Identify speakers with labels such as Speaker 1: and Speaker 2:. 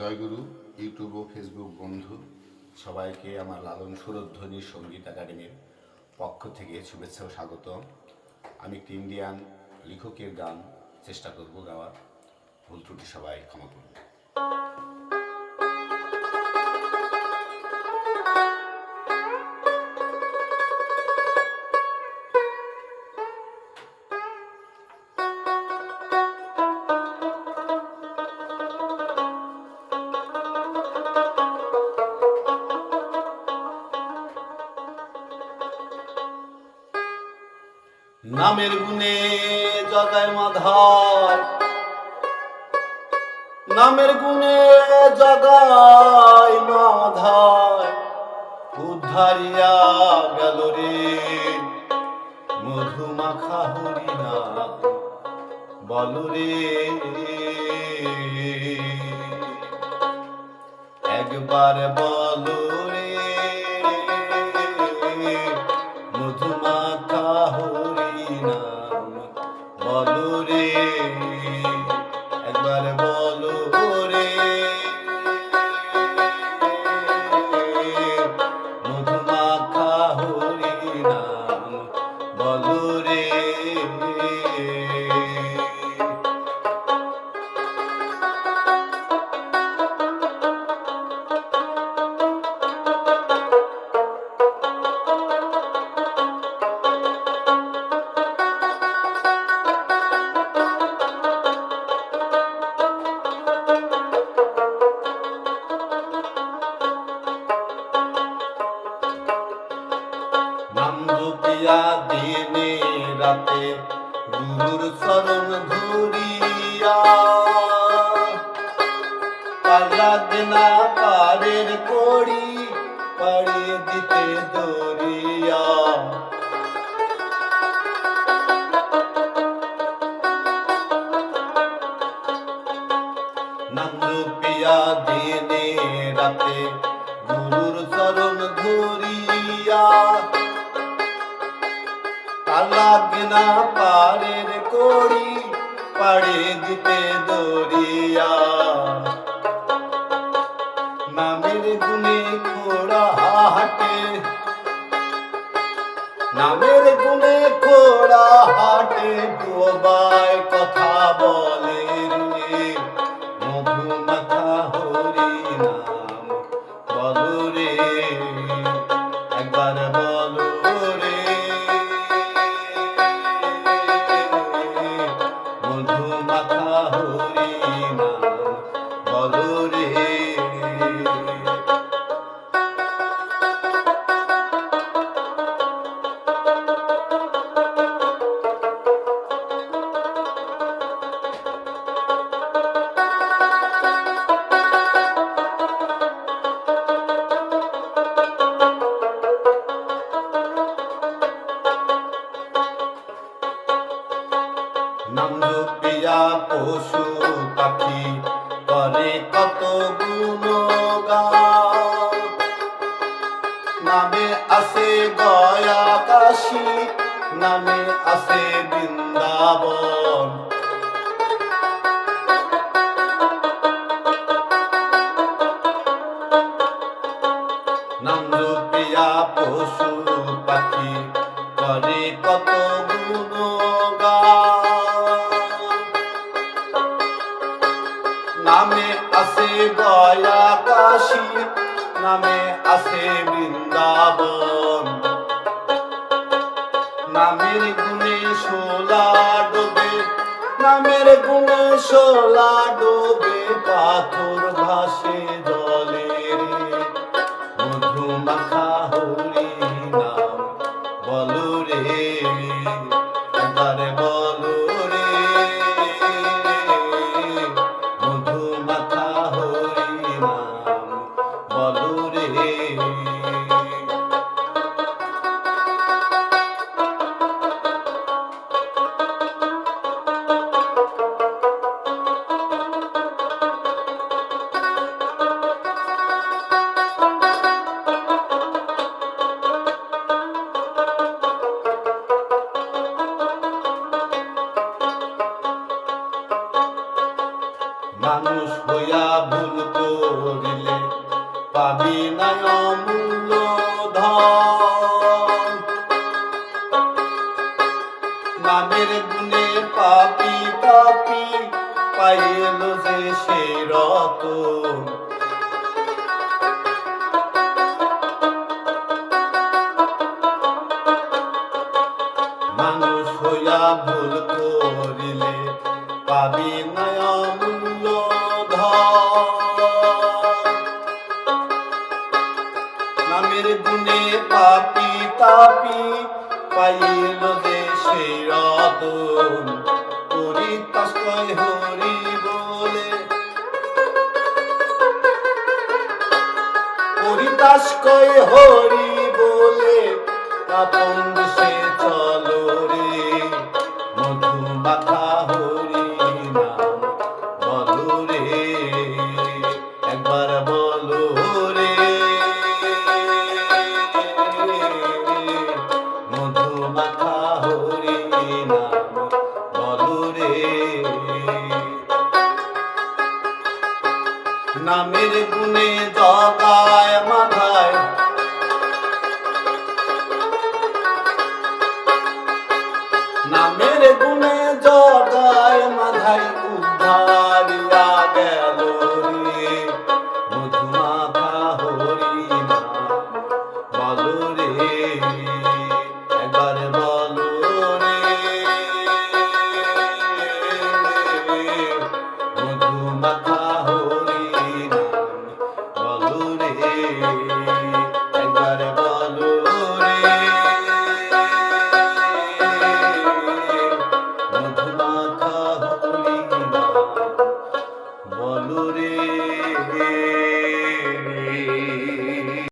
Speaker 1: জয়গুরু YouTube ও Facebook বন্ধু, সবাইকে আমার লালন সুরধ্বনি সংগীত একাডেমির পক্ষ থেকে শুভেচ্ছা ও স্বাগত আমি একটি ইন্ডিয়ান লেখকের গান চেষ্টা করব গাওয়ার। ভুল ত্রুটি সবাই ক্ষমা করুন। নামের গুণে জগায় মাধার নামের গুণে জগায় মাধার উদ্ধারিয়া গেল রে। মধুমাখা হরিনা বল রে। একবার বল দিনা পারের কড়ি পাড়িয়ে দিতে দরিয়া। নাম রূপিয়া দিনে রাতে গুরুর চরণ ধরিয়া। লাগনা পারের খোড়া হাটে ডোবায় কথা বলে। পশু পাখি করে কত নামে নামে বৃন্দাবন। পশু পাখি করে কত গুণগান নামে আসে গয়া কাশী নামে আসে বৃন্দাবন। নামের গুণে শোলা ডোবে, নামের গুণে শোলা ডোবে, পাথর ভাসে জলে মধু মাখা হরি নাম, বলো রে। একবারে বলো পাপের গুণে পাপি তাপি পাইল দেশে হরি বলে। পরিতাস কয় হরি বলে। কাপন নামের গুণে জগায় মাথায়। নামে